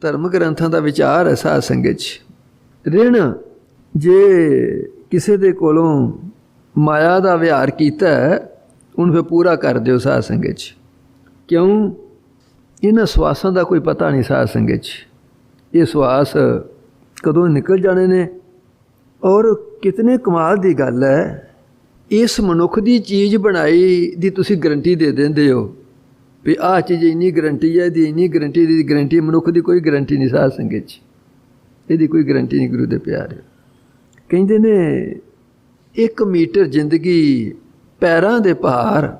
ਧਰਮ ਗ੍ਰੰਥਾਂ ਦਾ ਵਿਚਾਰ ਹੈ ਸਾਧ ਸੰਗਤ 'ਚ। ਰਿਣ ਜੇ ਕਿਸੇ ਦੇ ਕੋਲੋਂ ਮਾਇਆ ਦਾ ਵਿਹਾਰ ਕੀਤਾ ਹੈ, ਉਹਨੂੰ ਫਿਰ ਪੂਰਾ ਕਰ ਦਿਓ ਸਾਧ ਸੰਗਤ 'ਚ। ਕਿਉਂ? ਇਹਨਾਂ ਸਵਾਸਾਂ ਦਾ ਕੋਈ ਪਤਾ ਨਹੀਂ ਸਾਧ ਸੰਗਤ 'ਚ। ਇਹ ਸਵਾਸ ਕਦੋਂ ਨਿਕਲ ਜਾਣੇ ਨੇ? ਔਰ ਕਿਤਨੇ ਕਮਾਲ ਦੀ ਗੱਲ ਹੈ। ਇਸ ਮਨੁੱਖ ਦੀ ਚੀਜ਼ ਬਣਾਈ ਦੀ ਤੁਸੀਂ ਗਰੰਟੀ ਦੇ ਦਿੰਦੇ ਹੋ। ਵੀ ਆਹ ਚੀਜ਼ ਇੰਨੀ ਗਰੰਟੀ ਹੈ ਦੀ ਇੰਨੀ ਗਰੰਟੀ ਦੀ ਗਰੰਟੀ ਮਨੁੱਖ ਦੀ ਕੋਈ ਗਰੰਟੀ ਨਹੀਂ ਸਾਧ ਸੰਗਤ 'ਚ। ਇਹਦੀ ਕੋਈ ਗਰੰਟੀ ਨਹੀਂ ਗੁਰੂ ਦੇ ਪਿਆਰੇ ਕਹਿੰਦੇ ਨੇ 1 ਮੀਟਰ ਜ਼ਿੰਦਗੀ ਪੈਰਾਂ ਦੇ ਭਾਰ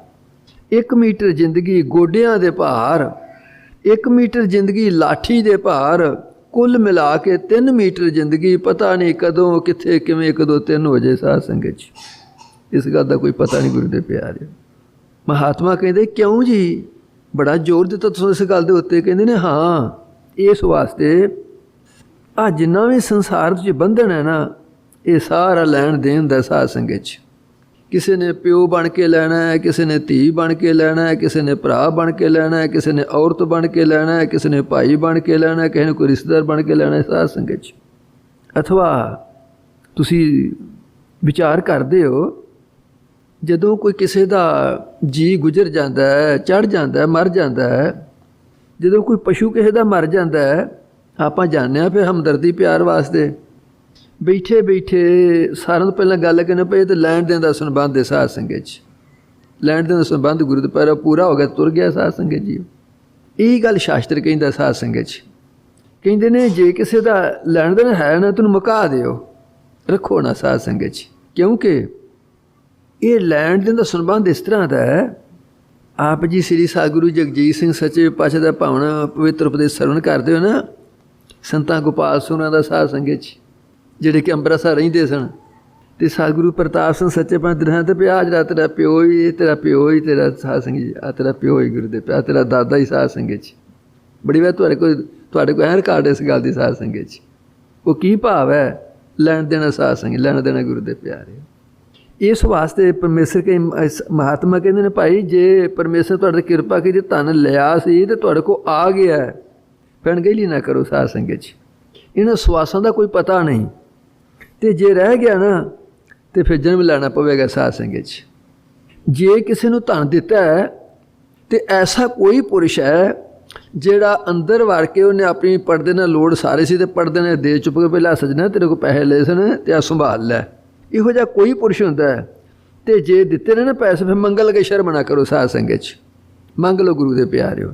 1 ਮੀਟਰ ਜ਼ਿੰਦਗੀ ਗੋਡਿਆਂ ਦੇ ਭਾਰ 1 ਮੀਟਰ ਜ਼ਿੰਦਗੀ ਲਾਠੀ ਦੇ ਭਾਰ, ਕੁੱਲ ਮਿਲਾ ਕੇ 3 ਮੀਟਰ ਜ਼ਿੰਦਗੀ ਪਤਾ ਨਹੀਂ ਕਦੋਂ, ਕਿੱਥੇ, ਕਿਵੇਂ, ਕਦੋਂ ਤਿੰਨ ਹੋ ਜਾਏ ਸਾਧ ਸੰਗਤ 'ਚ। ਇਸ ਗੱਲ ਦਾ ਕੋਈ ਪਤਾ ਨਹੀਂ ਗੁਰੂ ਦੇ ਪਿਆਰੇ ਮਹਾਤਮਾ ਕਹਿੰਦੇ, ਕਿਉਂ ਜੀ? ਬੜਾ ਜ਼ੋਰ ਦਿੱਤਾ ਤੁਸੀਂ ਇਸ ਗੱਲ ਦੇ ਉੱਤੇ, ਕਹਿੰਦੇ ਨੇ, ਹਾਂ, ਇਸ ਵਾਸਤੇ ਆ ਜਿੰਨਾ ਵੀ ਸੰਸਾਰ ਵਿੱਚ ਬੰਧਨ ਹੈ ਨਾ, ਇਹ ਸਾਰਾ ਲੈਣ ਦੇਣ ਦਾ ਸਾਧ ਸੰਗਤ 'ਚ। ਕਿਸੇ ਨੇ ਪਿਓ ਬਣ ਕੇ ਲੈਣਾ ਹੈ, ਕਿਸੇ ਨੇ ਧੀ ਬਣ ਕੇ ਲੈਣਾ ਹੈ, ਕਿਸੇ ਨੇ ਭਰਾ ਬਣ ਕੇ ਲੈਣਾ ਹੈ, ਕਿਸੇ ਨੇ ਔਰਤ ਬਣ ਕੇ ਲੈਣਾ ਹੈ, ਕਿਸੇ ਨੇ ਭਾਈ ਬਣ ਕੇ ਲੈਣਾ ਹੈ, ਕਿਸੇ ਨੇ ਕੋਈ ਰਿਸ਼ਤੇਦਾਰ ਬਣ ਕੇ ਲੈਣਾ ਹੈ ਸਾਧ ਸੰਗਤ 'ਚ। ਅਥਵਾ ਤੁਸੀਂ ਵਿਚਾਰ ਕਰਦੇ ਹੋ ਜਦੋਂ ਕੋਈ ਕਿਸੇ ਦਾ ਜੀ ਗੁਜ਼ਰ ਜਾਂਦਾ ਹੈ ਚੜ ਜਾਂਦਾ ਹੈ, ਮਰ ਜਾਂਦਾ ਹੈ, ਜਦੋਂ ਕੋਈ ਪਸ਼ੂ ਕਿਸੇ ਦਾ ਮਰ ਜਾਂਦਾ ਹੈ, ਆਪਾਂ ਜਾਣਦੇ ਆ ਫਿਰ ਹਮਦਰਦੀ ਪਿਆਰ ਵਾਸਤੇ। ਬੈਠੇ ਬੈਠੇ ਸਾਰਿਆਂ ਤੋਂ ਪਹਿਲਾਂ ਗੱਲ ਕਰਨੀ ਪਏ ਤੇ ਲੈਣ ਦੇਣ ਦਾ ਸੰਬੰਧ ਹੈ ਸਾਧ ਸੰਗਤ 'ਚ। ਲੈਣ ਦੇਣ ਦਾ ਸੰਬੰਧ ਗੁਰੂ ਦੇ ਪਿਆਰਾ ਪੂਰਾ ਹੋ ਗਿਆ, ਤੁਰ ਗਿਆ ਸਾਧ ਸੰਗਤ ਜੀ। ਇਹ ਗੱਲ ਸ਼ਾਸਤਰ ਕਹਿੰਦਾ ਸਾਧ ਸੰਗਤ 'ਚ। ਕਹਿੰਦੇ ਨੇ, ਜੇ ਕਿਸੇ ਦਾ ਲੈਣ ਦੇਣ ਹੈ ਨਾ, ਤੈਨੂੰ ਮੁਕਾ ਦਿਓ। ਰੱਖੋ ਨਾ ਸਾਧ ਸੰਗਤ 'ਚ। ਕਿਉਂਕਿ ਇਹ ਲੈਣ ਦੇਣ ਦਾ ਸੰਬੰਧ ਇਸ ਤਰ੍ਹਾਂ ਦਾ ਹੈ, ਆਪ ਜੀ ਸ੍ਰੀ ਸਾਗੁਰੂ ਜਗਜੀਤ ਸਿੰਘ ਸੱਚੇ ਪਾਤਸ਼ਾਹ ਦਾ ਭਾਵਨਾ ਪਵਿੱਤਰ ਉਪਦੇਸ਼ ਸਰਵਣ ਕਰਦੇ ਹੋ ਨਾ, ਸੰਤਾਂ ਗੋਪਾਲ ਸੁਨਾ ਦਾ ਸਾਧ ਸੰਗਤ 'ਚ, ਜਿਹੜੇ ਕਿ ਅੰਮ੍ਰਿਤਸਰ ਰਹਿੰਦੇ ਸਨ, ਤੇ ਸਤਿਗੁਰੂ ਪ੍ਰਤਾਪ ਸਿੰਘ ਸੱਚੇ ਪੰਜ ਦਰਹਾਂ ਤੇ ਪਿਆ ਜਿਹੜਾ ਤੇਰਾ ਪਿਓ ਹੀ ਤੇਰਾ ਪਿਓ ਹੀ ਤੇਰਾ ਸਾਧ ਸੰਗਤ ਜੀ ਆ ਤੇਰਾ ਪਿਓ ਹੀ ਗੁਰੂ ਦੇ ਪਿਆ ਤੇਰਾ ਦਾਦਾ ਹੀ ਸਾਧ ਸੰਗਤ 'ਚ। ਬੜੀ ਵਾਰ ਤੁਹਾਡੇ ਕੋਲ ਤੁਹਾਡੇ ਕੋਲ ਐਨ ਰਿਕਾਰਡ ਇਸ ਗੱਲ ਦੀ ਸਾਧ ਸੰਗਤ 'ਚ। ਉਹ ਕੀ ਭਾਵ ਹੈ ਲੈਣ ਦੇਣਾ ਸਾਧ ਸੰਗਤ, ਲੈਣ ਦੇਣਾ ਗੁਰੂ ਦੇ ਪਿਆਰੇ? ਇਸ ਵਾਸਤੇ ਪਰਮੇਸ਼ਰ ਕੇ ਇਸ ਮਹਾਤਮਾ ਕਹਿੰਦੇ ਨੇ ਭਾਈ, ਜੇ ਪਰਮੇਸ਼ਰ ਤੁਹਾਡੇ ਤੇ ਕਿਰਪਾ ਕੀਤੀ, ਧਨ ਲਿਆ ਸੀ ਤੇ ਤੁਹਾਡੇ ਕੋ ਆ ਗਿਆ ਹੈ। ਭੈਣ ਗਹਿਲੀ ਨਾ ਕਰੋ ਸਾਧ ਸੰਗਤ 'ਚ ਇਹਨਾਂ ਸਵਾਸਾਂ ਦਾ ਕੋਈ ਪਤਾ ਨਹੀਂ। ਤੇ ਜੇ ਰਹਿ ਗਿਆ ਨਾ, ਤੇ ਫਿਰ ਜਨਮ ਲੈਣਾ ਪਵੇਗਾ ਸਾਧ ਸੰਗਤ 'ਚ ਜੇ ਕਿਸੇ ਨੂੰ ਧਨ ਦਿੱਤਾ ਹੈ, ਤੇ ਐਸਾ ਕੋਈ ਪੁਰਸ਼ ਹੈ, ਜਿਹੜਾ ਅੰਦਰ ਵੜ ਕੇ ਉਹਨੇ ਆਪਣੀ ਪਰਦੇ ਨਾਲ ਲੋੜ ਸਾਰੇ ਸੀ ਤੇ ਪਰਦੇ ਨੇ ਦੇ ਚੁੱਪ ਕੇ ਪਹਿਲਾਂ ਸਜਣਾ ਤੇਰੇ ਕੋ ਪੈਸੇ ਲਏ ਸਨ ਤੇ ਆ ਸੰਭਾਲ ਲੈ। ਇਹੋ ਜਿਹਾ ਕੋਈ ਪੁਰਸ਼ ਹੁੰਦਾ ਹੈ। ਤੇ ਜੇ ਦਿੱਤੇ ਨੇ ਨਾ ਪੈਸੇ, ਫਿਰ ਮੰਗਲ ਕੇ ਸ਼ਰਮ ਨਾ ਕਰੋ ਸਾਧ ਸੰਗਤ 'ਚ। ਮੰਗ ਲਓ ਗੁਰੂ ਦੇ ਪਿਆਰਿਓ।